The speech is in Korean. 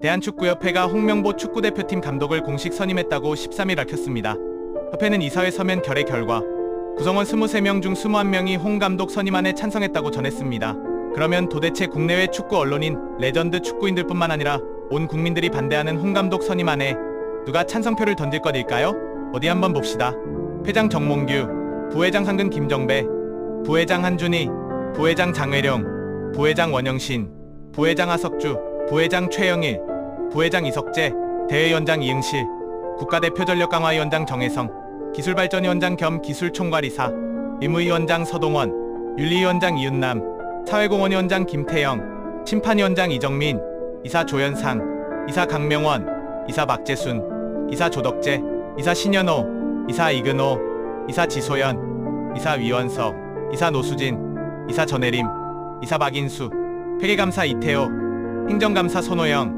대한축구협회가 홍명보 축구대표팀 감독을 공식 선임했다고 13일 밝혔습니다. 협회는 이사회 서면 결의 결과 구성원 23명 중 21명이 홍 감독 선임안에 찬성했다고 전했습니다. 그러면 도대체 국내외 축구 언론인 레전드 축구인들뿐만 아니라 온 국민들이 반대하는 홍 감독 선임안에 누가 찬성표를 던질 것일까요? 어디 한번 봅시다. 회장 정몽규, 부회장 상근 김정배, 부회장 한준희, 부회장 장회령, 부회장 원영신, 부회장 하석주, 부회장 최영일, 부회장 이석재, 대회위원장 이응실, 국가대표 전력 강화 위원장 정혜성, 기술발전 위원장 겸 기술총괄이사, 임의위원장 서동원, 윤리위원장 이윤남, 사회공헌위원장 김태영, 심판위원장 이정민, 이사 조현상, 이사 강명원, 이사 박재순, 이사 조덕재, 이사 신현호, 이사 이근호, 이사 지소연, 이사 위원석, 이사 노수진, 이사 전혜림, 이사 박인수, 회계감사 이태호, 행정감사 손호영,